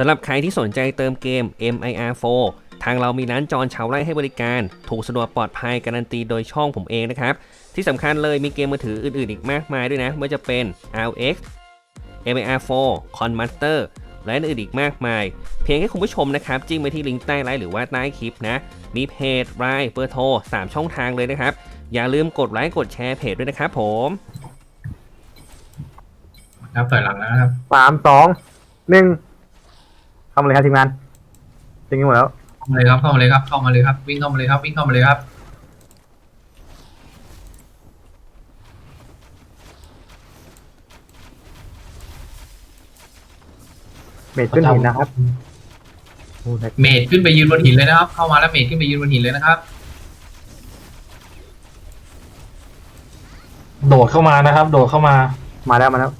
สำหรับใครที่สนใจเติมเกม MIR4 ทางเรามีร้านจอนชาวไร่ให้บริการ ถูกสะดวกปลอดภัยการันตีโดยช่องผมเองนะครับ ที่สำคัญเลยมีเกมมือถืออื่นๆอีกมากมายด้วยนะไม่ว่าจะเป็น RX MIR4 Conmaster และอื่นอีกมากมาย เพียงแค่คุณผู้ชมนะครับจิ้มไปที่ลิงก์ใต้ไลน์หรือว่าใต้คลิปนะ มีเพจไลน์เบอร์โทร 3 ช่องทางเลยนะครับ อย่าลืมกดไลค์กดแชร์เพจด้วยนะครับผมครับถอยหลังแล้วนะครับ สามสองหนึ่ง ทำเลยครับทีมงานจริงหมดแล้ว เข้ามาเลยครับ เข้ามาเลยครับ เข้ามาเลยครับ วิ่งเข้ามาเลยครับ วิ่งเข้ามาเลยครับ เมจขึ้นหินนะครับโอ้ยเมดขึ้นไปยืนบนหินเลยนะครับ เข้ามาแล้วเมดขึ้นไปยืนบนหินเลยนะครับ โดดเข้ามานะครับ โดดเข้ามา มาแล้วมาแล้ว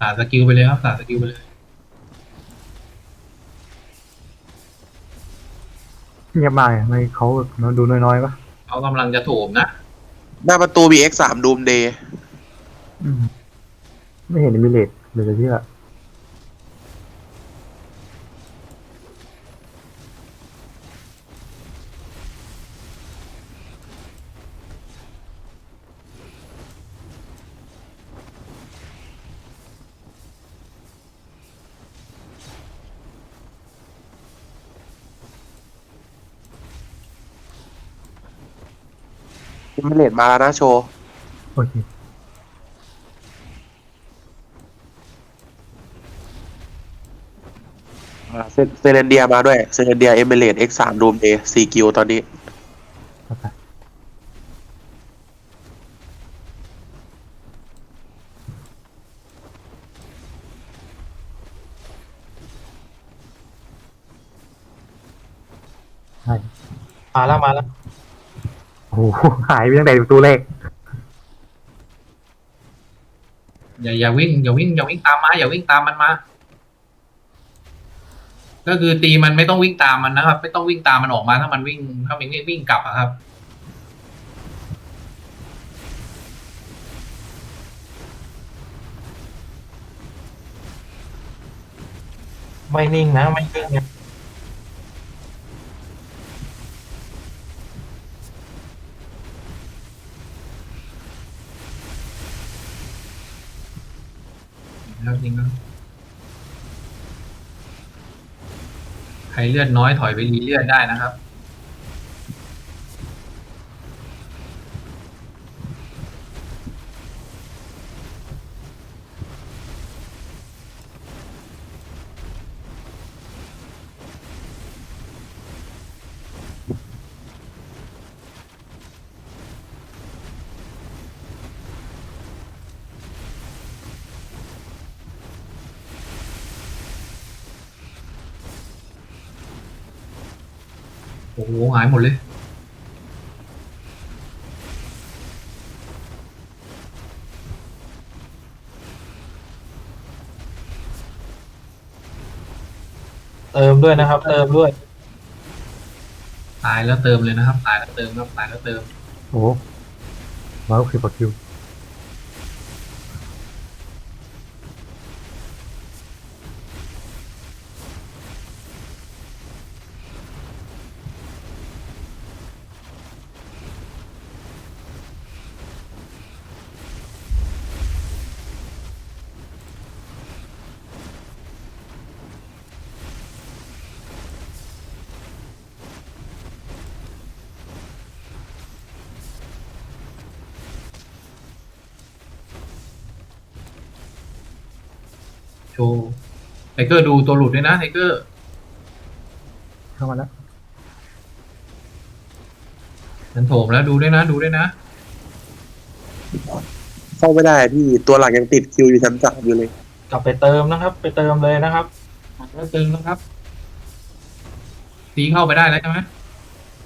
สาดสกิลไปเลยครับสาดสกิลไปเลยเงียบมากเลยไม่เขาแบบดูน้อยๆปะเขากำลังจะโถมนะหน้าประตู BX สามดูมเดย์อืม ไม่เห็นมีเลทเลยจะเชื่อ มิเลตมาแล้วนะโชว์โอเคอ่าเซเซเรนเดียมาด้วย เซเรนเดียเอมิเลต X สามดูมเดย์ซีกิวตอนนี้ เข้าใจใช่มาแล้วมาแล้ว โอ้โหหายไปตั้งแต่ประตูแรกอย่าอย่าวิ่งอย่าวิ่งอย่าวิ่งตามมาอย่าวิ่งตามมันมา ก็คือตีมันไม่ต้องวิ่งตามมันนะครับ ไม่ต้องวิ่งตามมันออกมาถ้ามันวิ่งถ้ามันวิ่งวิ่งกลับอะครับ ไม่นิ่งนะไม่นิ่งนะ แล้วจริงนะใครเลือดน้อยถอยไปรีเลือดได้นะครับ โอ้โหหายหมดเลย เติมด้วยนะครับ เติมด้วย ตายแล้วเติมเลยนะครับ ตายแล้วเติมครับ ตายแล้วเติม โอ้โหร้อยหกสิบกว่าคิว โชว์ไทเกอร์ดูตัวหลุดด้วยนะไทเกอร์เข้ามาแล้วฉันโถมแล้วดูด้วยนะ ดูด้วยนะ เข้าไม่ได้พี่ตัวหลักยังติดคิวอยู่ชั้นสามอยู่เลย กลับไปเติมนะครับ ไปเติมเลยนะครับแล้วตึงนะครับตีเข้าไปได้แล้วใช่ไหม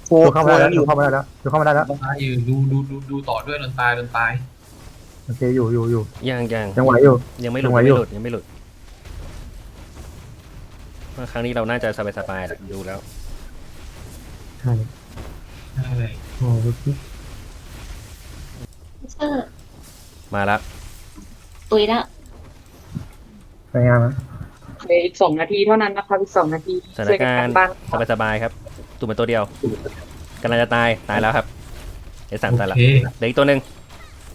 โชดูว์เข้าโชมาว์ได้ยัแล้วงอดูยู่เข้ามาได้แล้วดูเข้ามาได้แล้วตายอยู่ดูดูดูดูต่อด้วยโดนตายโดนตาย โอเคอยู่อยู่อยู่ยังยังยังไหวอยู่ ยังไม่หลุดยังไหวยังอยู่ ไม่หลุดยังไม่หลุดว่า ครั้งนี้เราน่าจะสบายๆแหละดูแล้ว ใช่ใช่โอ้โหเออมาละตุยแล้วสวยงามนะเหลืออีกสองนาทีเท่านั้นนะครับอีกสองนาทีสถานช่วยกันการทำณ์บ้านสบายๆครับตุ่มเป็นตัวเดียวกำลังจะตายตายแล้วครับเอสามตายโอละเค เหลืออีกตัวหนึ่ง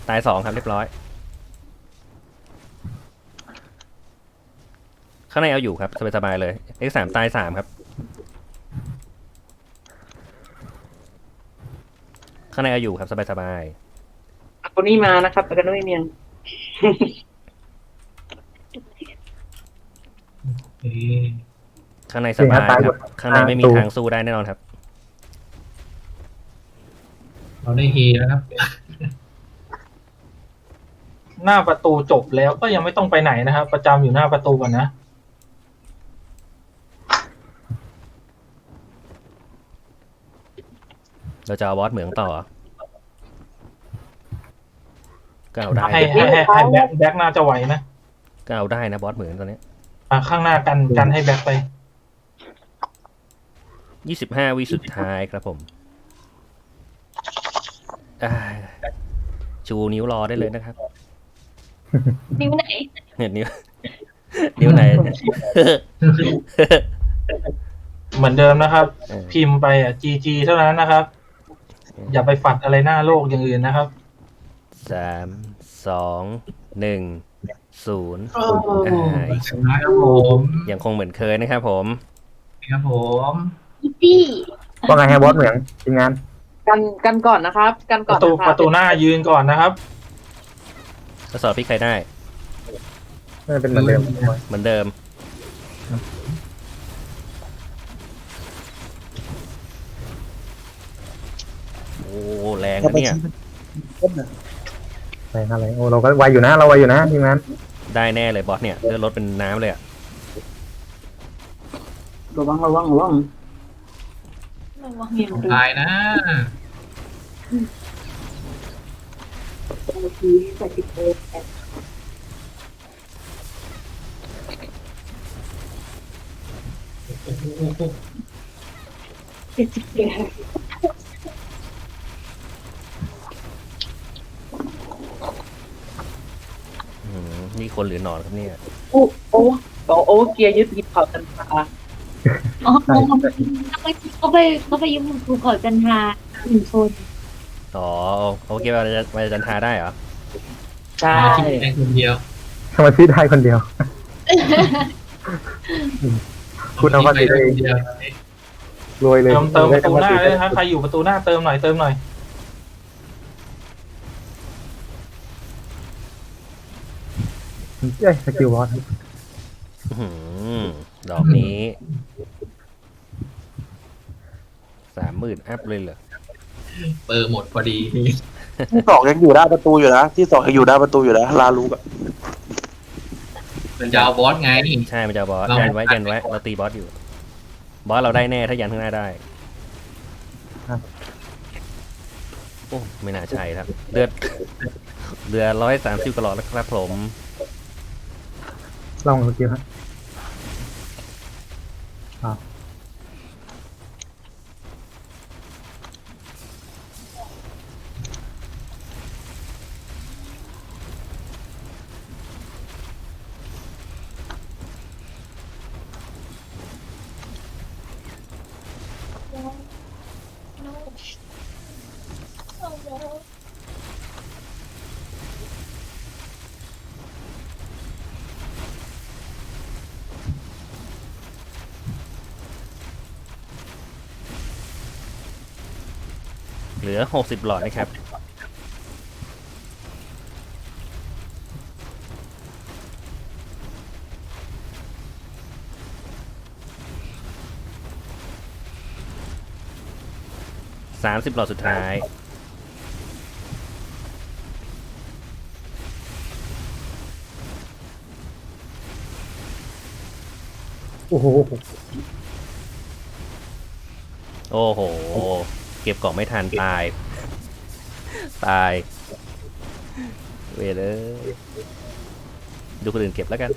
ตายสองครับเรียบร้อย ข้างในเอาอยู่ครับสบายๆเลย X3 ตายสามครับ ข้างในเอาอยู่ครับสบายเอาคนนี้มานะครับแต่ก็ไม่เมียงโอเคๆข้างในสบายครับ ข้างในไม่มีทางสู้ได้แน่นอนครับ เราได้เฮแล้วครับ หน้าประตูจบแล้วก็ยังไม่ต้องไปไหนนะครับ ประจำอยู่หน้าประตูก่อนนะ เราจะเอาบอสเหมืองต่อ ก็เอาได้ให้ให้ให้ให้แบ็คแบ็คน่าจะไหวนะก็เอาได้นะบอสเหมืองตอนนี้อะข้างหน้ากันกันให้แบ็คไป ยี่สิบห้าวิสุดท้ายครับผมอ่าชูนิ้วรอได้เลยนะครับ นิ้วไหนเนี่ยนิ้ว นิ้วไหน เหมือนเดิมนะครับ เออ พิมพ์ไปอะ GG เท่านั้นนะครับ อย่าไปฝัดอะไรหน้าโลกอย่างอื่นนะครับ สามสองหนึ่งศูนย์โอ้อ่าชนะครับผมยังคงเหมือนเคยนะครับผม ครับผมอีตี้ว่าไงฮะบอสเหมืองทีมงาน กันกันก่อนนะครับ กันปก่อนระตูนคบประตูหน้ายืนก่อนนะครับ ทดสอบพี่ใครได้ น่าจะเป็นเหมือนเดิม เหมือนเดิม โอ้ แรงนะเนี่ยอะไรอะไรโอ้เราก็ไวอยู่นะ เราไวอยู่นะทีมงานได้แน่เลยบอสเนี่ยเลือดรถเป็นน้ำเลยอะระวังระวังระวังระวังอย่างดูตายนะนาทีแปดสิบเอ็ดเจ็ดสิบเอ็ด อื้อหือ นี่คนหรือหนอนครับเนี่ย โอ้โอ้บอกโอ้เกียร์ยึดผิดเผากันตาอ๋อเขาไปเขาไปเขาไปยุ่งภูเขาจันทราหนึ่งคนอ๋อโอเคว่าจะว่าจะจันทาได้เหรอ ใช่มาคิดแค่คนเดียวทำไมพี่ได้คนเดียว คุณเอาภาษีได้ได้คนเดียวรวยเลยเติมเติมประตูหน้าได้เลยนะครับใครอยู่ประตูหน้าเติมหน่อยเติมหน่อย เอ้ยสกิลบอสอื้อหือดอกนี้สามหมื่นอัพเลยเหรอเปิดหมดพอดีที่สองยังอยู่หน้าประตูอยู่นะที่สองยังอยู่หน้าประตูอยู่นะลาลูกอะมันจะเอาบอสไง ใช่มันจะเอาบอสเรายันไว้ยันไว้เราตีบอสอยู่ บอสเราได้แน่ถ้ายันข้างหน้าได้โอ้ไม่น่าใช่ครับ เลือดเรือร้อยสามสิบกว่าหลอดแล้วครับผม ลองสกิลฮะอ้าว เหลือหกสิบหลอดนะครับสามสิบหลอดสุดท้าย โอ้โห โอ้โห เก็บกล่องไม่ทันตาย ตาย เวเลยดูคนอื่นเก็บแล้วกัน